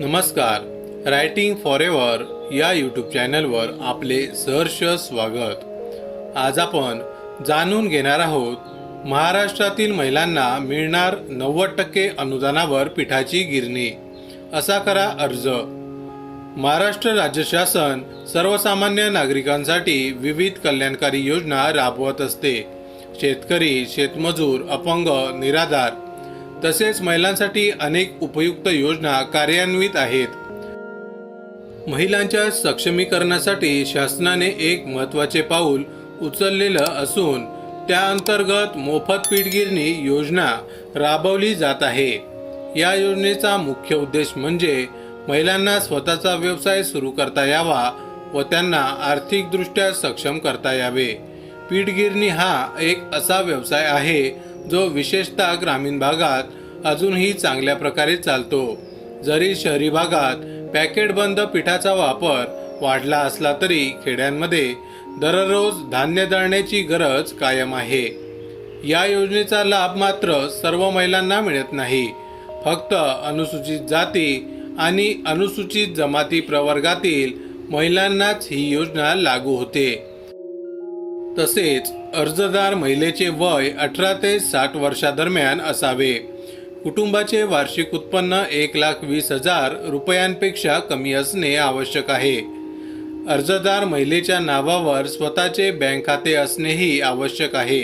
नमस्कार. Writing for ever या YouTube चॅनलवर आपले सहर्ष स्वागत. आज आपण जाणून घेणार आहोत महाराष्ट्रातील महिलांना मिळणार नव्वद टक्के अनुदानावर पिठाची गिरणी. असा करा अर्ज. महाराष्ट्र राज्य शासन सर्वसामान्य नागरिकांसाठी विविध कल्याणकारी योजना राबवत असते. शेतकरी शेतमजूर अपंग निराधार तसेच महिलांसाठी अनेक उपयुक्त योजना कार्यान्वित आहेत. महिलांच्या सक्षमीकरणासाठी शासनाने एक महत्त्वाचे पाऊल उचललेलं असून त्या अंतर्गत मोफत पीठगिरणी योजना राबवली जात आहे. या योजनेचा मुख्य उद्देश म्हणजे महिलांना स्वतःचा व्यवसाय सुरू करता यावा व त्यांना आर्थिकदृष्ट्या सक्षम करता यावे. पीठगिरणी हा एक असा व्यवसाय आहे जो विशेषतः ग्रामीण भागात अजूनही चांगल्या प्रकारे चालतो. जरी शहरी भागात पॅकेट बंद पिठाचा वापर वाढला असला तरी खेड्यांमध्ये दररोज धान्य दळण्याची गरज कायम आहे. या योजनेचा लाभ मात्र सर्व महिलांना मिळत नाही. फक्त अनुसूचित जाती आणि अनुसूचित जमाती प्रवर्गातील महिलांनाच ही योजना लागू होते. तसेच अर्जदार महिलेचे वय अठरा ते साठ वर्षादरम्यान असावे. कुटुंबाचे वार्षिक उत्पन्न एक लाख वीस हजार रुपयांपेक्षा कमी असणे आवश्यक आहे. अर्जदार महिलेच्या नावावर स्वतःचे बँक खाते असणेही आवश्यक आहे.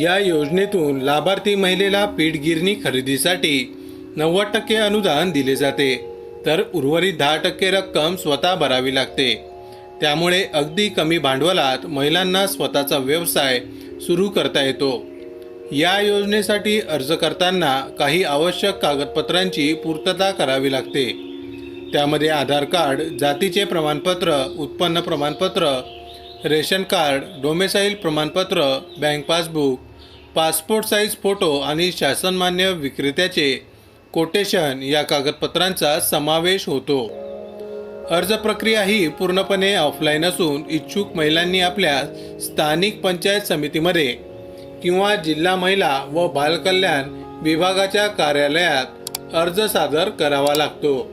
या योजनेतून लाभार्थी महिलेला पीठगिरणी खरेदीसाठी नव्वद टक्के अनुदान दिले जाते. तर उर्वरित दहा टक्के रक्कम स्वतः भरावी लागते. त्यामुळे अगदी कमी भांडवलात महिलांना स्वतःचा व्यवसाय सुरू करता येतो. या योजनेसाठी अर्ज करताना काही आवश्यक कागदपत्रांची पूर्तता करावी लागते. त्यामध्ये आधार कार्ड जातीचे प्रमाणपत्र उत्पन्न प्रमाणपत्र रेशन कार्ड डोमेसाईल प्रमाणपत्र bank passbook passport size photo आणि शासनमान्य विक्रेत्याचे कोटेशन या कागदपत्रांचा समावेश होतो. अर्ज प्रक्रिया ही पूर्णपणे ऑफलाईन असून इच्छुक महिलांनी आपल्या स्थानिक पंचायत समितीमध्ये किंवा जिल्हा महिला व बालकल्याण विभागाच्या कार्यालयात अर्ज सादर करावा लागतो.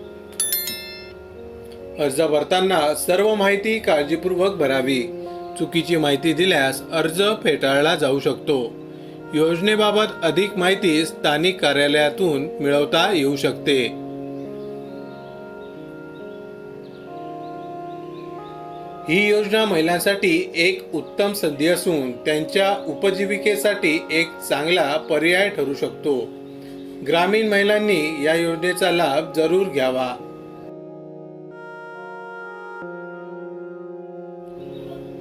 अर्ज भरताना सर्व माहिती काळजीपूर्वक भरावी. चुकीची माहिती दिल्यास अर्ज फेटाळला जाऊ शकतो. योजनेबाबत अधिक माहिती स्थानिक कार्यालयातून मिळवता येऊ शकते. ही योजना महिलांसाठी एक उत्तम संधी असून त्यांच्या उपजीविकेसाठी एक चांगला पर्याय ठरू शकतो. ग्रामीण महिलांनी या योजनेचा लाभ जरूर घ्यावा.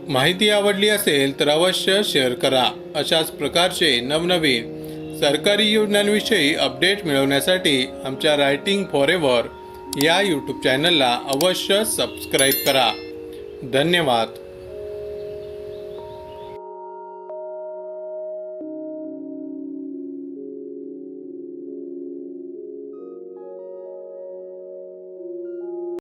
माहिती आवडली असेल तर अवश्य शेअर करा. अशाच प्रकारचे नवनवीन सरकारी योजनांविषयी अपडेट मिळवण्यासाठी आमच्या रायटिंग फॉर एव्हर या यूट्यूब चॅनलला अवश्य सबस्क्राईब करा. धन्यवाद.